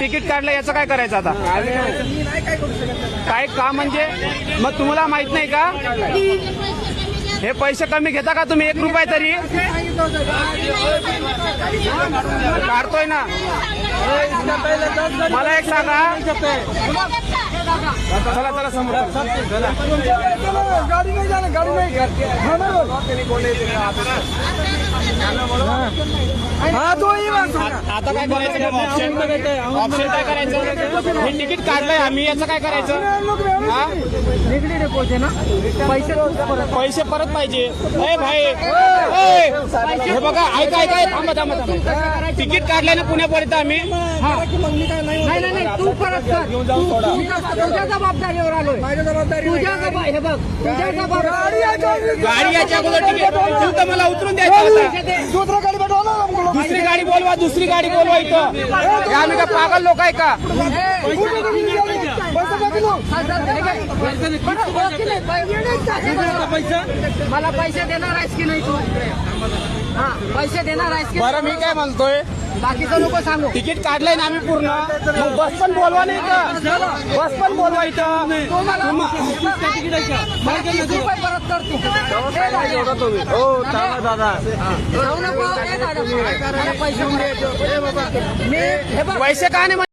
Ticket काढलं याचं काय करायचं आता? काय का म्हणजे? मग तुम्हाला माहीत नाही का? हे पैसे कमी घेता का तुम्ही? एक रुपये तरी? काढतोय ना. मला एक सांगा. चला चला समोर. गाड़ी नहीं गाड़ी नहीं. हाँ तो ये बात आता काय करायचं? ऑप्शन ऑप्शन काय करायचं? हे तिकीट काढलंय आम्ही याचं काय करायचं? हा? निगडी डेपोचे ना? पैसे पैसे परत पाहिजे. ए भाई ए, हे बघा ऐका ऐका थांबा थांबा थांबा. तिकीट काढलंय ना पुण्यापर्यंत आम्ही? नाही नाही नाही तू परत कर. तुझ्या जबाबदारीवर आलोय. माझ्या जबाबदारी तुझ्या जबाब हे बघ तुझ्या जबाबदारी गाडी याच्या अगोदर तिकीट. तू तर मला उतरून द्यायचं होता. दुसरा गाडी बोलवा दुसरी गाडी बोलवा इथं. हे आम्ही का पागल लोक आहे का? मला पैसे देणार आहेस की नाही तू? हा पैसे देणार आहेस की बरं मी काय म्हणतोय? बाकीचं नको सांगू. तिकीट काढलंय ना आम्ही पूर्ण. मग बस पण बोलवा नाही इथं. बस पण बोलवा इथं. परत करतो? हो दादा. पैसे का नाही